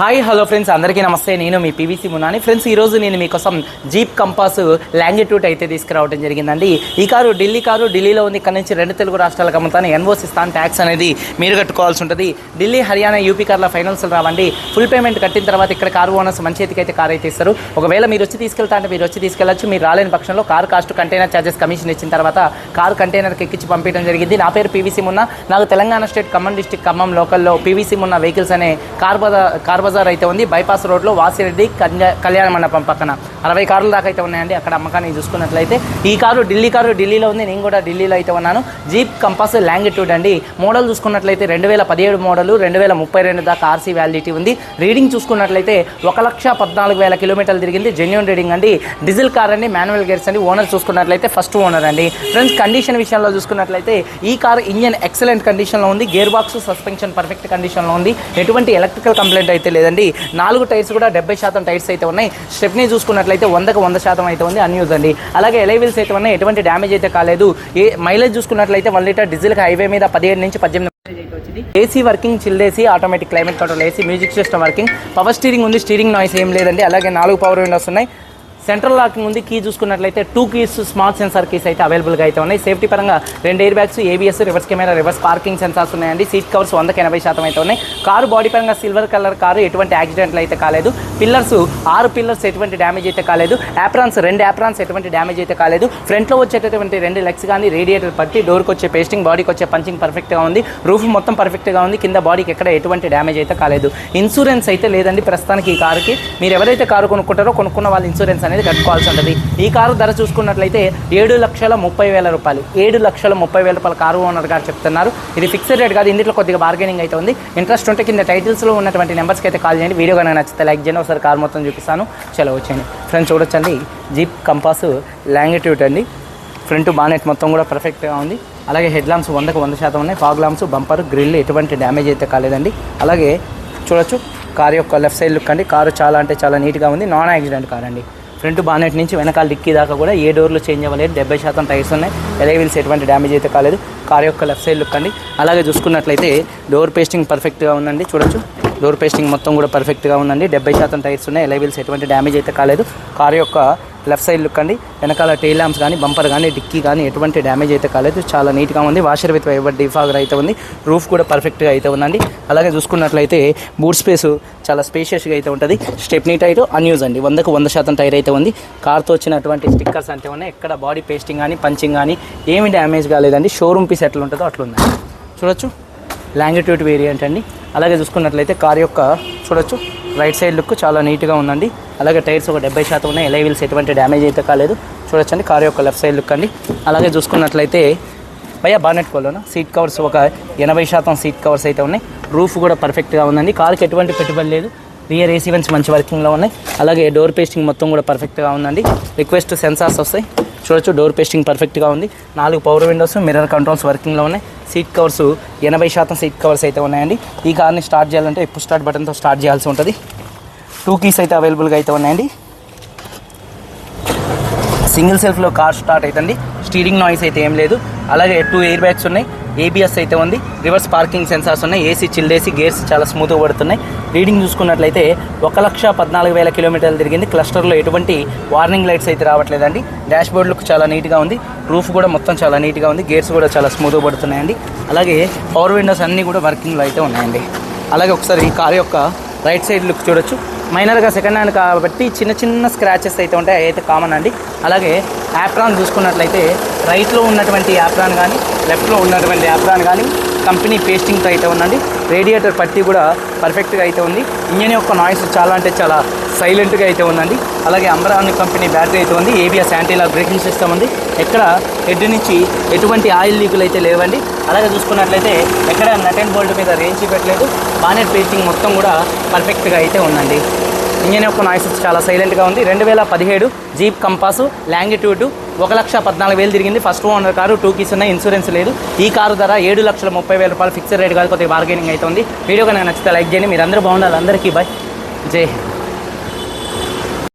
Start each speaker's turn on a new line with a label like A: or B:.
A: Hi hello friends అందరికీ నమస్తే. నేను మీ పీవీసీ మున్నాని. ఫ్రెండ్స్ ఈరోజు నేను మీకోసం జీప్ కంపాస్ లాంగిట్యూడ్ అయితే తీసుకురావడం జరిగిందండి. ఈ కారు ఢిల్లీ కారు ఢిల్లీలో ఉంది. ఇక్కడ నుంచి రెండు తెలుగు రాష్ట్రాలకు అమ్ముతాను ఎన్ఓసి స్థాన్ ట్యాక్స్ అనేది మీరు కట్టుకోవాల్సి ఉంటుంది. ఢిల్లీ హర్యానా యూపీ కార్ల ఫైనల్స్ రావండి. ఫుల్ పేమెంట్ కట్టిన తర్వాత ఇక్కడ కారు ఓనర్స్ మంచి చేతికి అయితే కార్ అయితే ఇస్తారు. ఒకవేళ మీరు వచ్చి తీసుకెళ్తా అంటే మీరు వచ్చి తీసుకెళ్ళచ్చు. మీరు రాలేని పక్షంలో car cost container charges commission ఇచ్చిన తర్వాత కారు కంటైనర్కి ఎక్కించి పంపించడం జరిగింది. నా పేరు పీవీసీ మున్న. నాకు తెలంగాణ స్టేట్ ఖమ్మం డిస్టిక్ ఖమ్మం లోకల్లో పీవీసీ మున్న వెహికల్స్ అనే కార్ బజార్ కార్ బజార్ అయితే ఉంది. బైపాస్ రోడ్లో వాసిరెడ్డి కళ్యాణ మండపం పక్కన. అరవై కార్లు దాకా అయితే ఉన్నాయండి. అక్కడ అమ్మకాన్ని చూసుకున్నట్లయితే ఈ కారు ఢిల్లీ కారు ఢిల్లీలో ఉంది. నేను కూడా ఢిల్లీలో అయితే ఉన్నాను. జీప్ కంపాస్ లాంగిట్యూడ్ అండి. మోడల్ చూసుకున్నట్లయితే రెండు వేల పదిహేడు మోడల్ రెండు వేల ముప్పై రెండు దాకా ఆర్సీ వ్యాలిడిటీ ఉంది. రీడింగ్ చూసుకున్నట్లయితే ఒక లక్ష పద్నాలుగు వేల కిలోమీటర్లు తిరిగింది. జెన్యున్ రీడింగ్ అండి. డీజిల్ కార్ అండి. మాన్యువల్ గేర్స్ అండి. ఓనర్ చూసుకున్నట్లయితే ఫస్ట్ ఓనర్ అండి. ఫ్రెండ్స్ కండిషన్ విషయంలో చూసుకున్నట్లయితే ఈ కార్ ఇంజన్ ఎక్సలెంట్ కండిషన్లో ఉంది. గేర్ బాక్స్ సస్పెన్షన్ పర్ఫెక్ట్ కండిషన్లో ఉంది. ఎటువంటి ఎలక్ట్రికల్ కంప్లైంట్ అయితే లేదండి. నాలుగు టైర్స్ కూడా డెబ్బై శాతం టైర్స్ అయితే ఉన్నాయి. స్టెప్ని చూసుకున్నట్లయితే వందకు వంద శాతం అయితే ఉంది అన్యూజ్ అండి. అలాగే ఎలైవిల్స్ అయితే ఉన్నాయి. ఎటువంటి డ్యామేజ్ అయితే కాలేదు. ఏ మైలేజ్ చూసుకున్నట్లయితే వన్ లీటర్ డీజిల్ హైవే మీద పదిహేడు నుంచి పద్దెనిమిది AC working చిల్లేసి automatic climate control AC music system working. Power steering ఉంది. స్టీరింగ్ నాయిస్ ఏం లేదండి. అలాగే నాలుగు పవర్ విండోస్ ఉన్నాయి. సెంట్రల్ లాకింగ్ ఉంది కీ చూసుకున్నట్లయితే two keys smart sensor keys అయితే అవైలబుల్గా అయితే ఉన్నాయి. సేఫ్టీ పరంగా రెండు air bags ABS reverse camera reverse parking sensors ఉన్నాయండి. సీట్ కవర్స్ వందకి ఎనభై శాతం అయితే ఉన్నాయి. కారు బాడీ పరంగా సిల్వర్ కలర్ కారు ఎటువంటి యాక్సిడెంట్లు అయితే కాలేదు. పిల్లర్స్ ఆరు పిల్లర్స్ ఎటువంటి డ్యామేజ్ అయితే కాలేదు. యాప్రాన్స్ రెండు యాప్రాన్స్ ఎటువంటి డ్యామేజ్ అయితే కాలేదు. ఫ్రంట్లో వచ్చేటటువంటి రెండు లెగ్స్ కానీ రేడియేటర్ పట్టి డోర్కి వచ్చే పేస్టింగ్ బాడీకి వచ్చే పంచింగ్ పర్ఫెక్ట్గా ఉంది. రూఫ్ మొత్తం పర్ఫెక్ట్గా ఉంది. కింద బాడీకి ఎక్కడ ఎటువంటి డ్యామేజ్ అయితే కాలేదు. ఇన్సూరెన్స్ అయితే లేదండి ప్రస్తుతానికి ఈ కారుకి మీరు ఎవరైతే కారు కొనుక్కుంటారో కొనుక్కున్న వాళ్ళ ఇన్సూరెన్స్ అనేది కట్టుకోవాల్సి ఉంటుంది ఈ కారు ధర చూసుకున్నట్లయితే ఏడు లక్షల ముప్పై వేల రూపాయలు. ఏడు లక్షల ముప్పై వేల రూపాయల కారు ఓనర్ గారు చెప్తున్నారు. ఇది ఫిక్స్డ్ రేట్ కాదు ఇందులో కొద్దిగా బార్గెనింగ్ అయితే ఉంది. ఇంట్రెస్ట్ ఉంటే కింద టైటిల్స్లో ఉన్నటువంటి నెంబర్స్కి అయితే కాల్ చేయండి. వీడియో కనుక నచ్చితే లైక్ చేయండి. ఒకసారి కారు మొత్తం చూపిస్తాను. చలో వచ్చేయండి. ఫ్రెండ్స్ చూడొచ్చండి. జీప్ కంపాస్ లాంగిట్యూడ్ అండి. ఫ్రంట్ బానెట్ మొత్తం కూడా పర్ఫెక్ట్గా ఉంది. అలాగే హెడ్ లాంప్స్ వందకు వంద శాతం ఉన్నాయి. ఫాగ్ లాంప్స్ బంపర్ గ్రిల్ ఎటువంటి డ్యామేజ్ అయితే కాలేదండి. అలాగే చూడొచ్చు. కార్ యొక్క లెఫ్ట్ సైడ్ లుక్ అండి. కారు చాలా అంటే చాలా నీట్గా ఉంది. నాన్ యాక్సిడెంట్ కార్ అండి. ఫ్రంట్ బానెట్ నుంచి వెనకాల డిక్కీ దాకా కూడా ఏ డోర్లు చేంజ్ అవ్వలేదు. డెబ్బై శాతం టైర్స్ ఉన్నాయి. ఎలైవిల్స్ ఎటువంటి డ్యామేజ్ అయితే కాలేదు. కార్ యొక్క లెఫ్ట్ సైడ్ లుక్ అండి. అలాగే చూసుకున్నట్లయితే డోర్ పేస్టింగ్ పర్ఫెక్ట్గా ఉందండి. చూడొచ్చు. డోర్ పేస్టింగ్ మొత్తం కూడా పర్ఫెక్ట్గా ఉందండి. డెబ్బై శాతం టైర్స్ ఉన్నాయి. ఎలైవిల్స్ ఎటువంటి డ్యామేజ్ అయితే కాలేదు. కార్ యొక్క లెఫ్ట్ సైడ్ లుక్ అండి. వెనకాల టైల్ ల్యాంప్స్ కానీ బంపర్ కానీ డిక్కీ కానీ ఎటువంటి డ్యామేజ్ అయితే కాలేదు. చాలా నీట్గా ఉంది. వాషర్ విత్ వైబర్ డిఫాగర్ అయితే ఉంది. రూఫ్ కూడా పర్ఫెక్ట్గా అయితే ఉందండి. అలాగే చూసుకున్నట్లయితే బూట్ స్పేస్ చాలా స్పేషియస్గా అయితే ఉంటుంది. స్టెప్నీ టైర్ అన్యూజ్ అండి. వందకు వంద శాతం టైర్ అయితే ఉంది. కార్తో వచ్చినటువంటి స్టిక్కర్స్ అంటే ఉన్నాయి. ఎక్కడ బాడీ పేస్టింగ్ కానీ పంచింగ్ కానీ ఏమి డ్యామేజ్ కాలేదండి. షోరూమ్ పీస్ ఎట్లా ఉంటుందో అట్లా ఉంది చూడొచ్చు. లాంగిట్యూడ్ వేరియంట్ అండి. అలాగే చూసుకున్నట్లయితే కార్ యొక్క చూడొచ్చు. రైట్ సైడ్ లుక్ చాలా నీట్గా ఉందండి. అలాగే టైర్స్ ఒక డెబ్బై శాతం ఉన్నాయి. ఎలైవిల్స్ ఎటువంటి డ్యామేజ్ అయితే కాలేదు. చూడొచ్చండి కార్ యొక్క లెఫ్ట్ సైడ్ లుక్ అండి. అలాగే చూసుకున్నట్లయితే భయ్యా బానెట్ కోలోనా సీట్ కవర్స్ ఒక ఎనభై శాతం సీట్ కవర్స్ అయితే ఉన్నాయి. రూఫ్ కూడా పర్ఫెక్ట్గా ఉందండి. కార్కి ఎటువంటి పెట్టుబడి లేదు. రియర్ ఏసీ వెన్స్ మంచి వర్కింగ్లో ఉన్నాయి. అలాగే డోర్ పేస్టింగ్ మొత్తం కూడా పర్ఫెక్ట్గా ఉందండి. రిక్వెస్ట్ సెన్సార్స్ వస్తాయి. చూడొచ్చు డోర్ పేస్టింగ్ పర్ఫెక్ట్గా ఉంది. నాలుగు పవర్ విండోస్ మిర్రర్ కంట్రోల్స్ వర్కింగ్లో ఉన్నాయి. సీట్ కవర్స్ ఎనభై శాతం సీట్ కవర్స్ అయితే ఉన్నాయండి. ఈ కార్ని స్టార్ట్ చేయాలంటే ఇప్పుడు స్టార్ట్ బటన్తో స్టార్ట్ చేయాల్సి ఉంటుంది. టూ కీస్ అయితే అవైలబుల్గా అయితే ఉన్నాయండి. సింగిల్ సెల్ఫ్లో కార్ స్టార్ట్ అవుతుంది స్టీరింగ్ నాయిస్ అయితే ఏం లేదు. అలాగే టూ ఎయిర్ బ్యాగ్స్ ఉన్నాయి. ఏబిఎస్ అయితే ఉంది. రివర్స్ పార్కింగ్ సెన్సార్స్ ఉన్నాయి. ఏసీ చిల్డేసి గేర్స్ చాలా స్మూత్గా పడుతున్నాయి. రీడింగ్ చూసుకున్నట్లయితే ఒక లక్ష పద్నాలుగు వేల కిలోమీటర్లు తిరిగింది. క్లస్టర్లో ఎటువంటి వార్నింగ్ లైట్స్ అయితే రావట్లేదండి. డాష్ బోర్డ్ లుక్ చాలా నీట్గా ఉంది. రూఫ్ కూడా మొత్తం చాలా నీట్గా ఉంది. గేర్స్ కూడా చాలా స్మూత్గా పడుతున్నాయండి. అలాగే పవర్ విండోస్ అన్నీ కూడా వర్కింగ్లో అయితే ఉన్నాయండి. అలాగే ఒకసారి ఈ కార్ యొక్క రైట్ సైడ్ లుక్ చూడొచ్చు. మైనర్గా సెకండ్ హ్యాండ్ కాబట్టి చిన్న చిన్న స్క్రాచెస్ అయితే ఉంటాయి అయితే కామన్ అండి. అలాగే యాప్రాన్ చూసుకున్నట్లయితే రైట్లో ఉన్నటువంటి యాప్రాన్ కానీ లెఫ్ట్లో ఉన్నటువంటి యాప్రాన్ కానీ కంపెనీ పేస్టింగ్తో అయితే ఉందండి. రేడియేటర్ పట్టి కూడా పర్ఫెక్ట్గా అయితే ఉంది. ఇంజన్ యొక్క నాయిస్ చాలా అంటే చాలా సైలెంట్గా అయితే ఉందండి. అలాగే అంబరాన్ కంపెనీ బ్యాటరీ అయితే ఉంది. ఏబిఎస్ యాంటీలా బ్రేకింగ్ సిస్టమ్ ఉంది. ఎక్కడ హెడ్ నుంచి ఎటువంటి ఆయిల్ లీకులు అయితే లేవండి. అలాగే చూసుకున్నట్లయితే ఎక్కడ నట్ అండ్ బోల్ట్ మీద రేంజ్ పెట్టలేదు. బానెట్ పేస్టింగ్ మొత్తం కూడా పర్ఫెక్ట్గా అయితే ఉందండి. ఇంజన్ యొక్క నాయిస్ చాలా సైలెంట్గా ఉంది. రెండు వేల పదిహేడు జీప్ కంపాసు లాంగిట్యూడ్ ఒక లక్ష పద్నాలుగు వేలు తిరిగింది. First owner car two keys ఉన్నాయి. ఇన్సూరెన్స్ లేదు. ఈ కారు ధర ఏడు లక్షల ముప్పై వేల రూపాయలు ఫిక్స్డ్ రేట్ కాదు కొద్దిగా బార్గెనింగ్ అయితే ఉంది. వీడియో కనుక నచ్చితే లైక్ చేయండి. మీరు అందరూ బాగుండాలి. అందరికీ బాయ్ జై హింద్.